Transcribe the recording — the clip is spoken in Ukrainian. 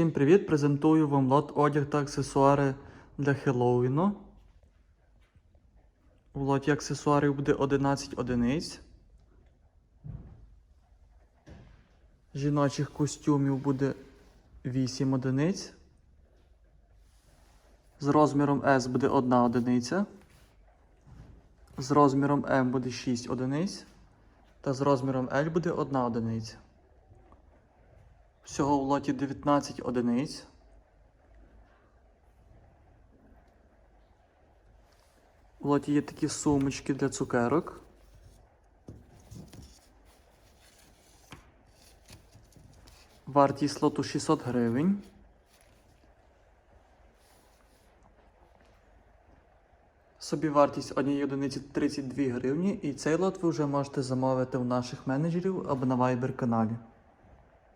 Всім привіт! Презентую вам лот одяг та аксесуари для Хеллоуіну. У лоті аксесуарів буде 11 одиниць. Жіночих костюмів буде 8 одиниць. З розміром S буде 1 одиниця. З розміром M буде 6 одиниць. Та з розміром L буде 1 одиниця. Всього в лоті 19 одиниць. В лоті є такі сумочки для цукерок. Вартість лоту 600 гривень. Собівартість однієї одиниці 32 гривні, і цей лот ви вже можете замовити у наших менеджерів або на Viber каналі.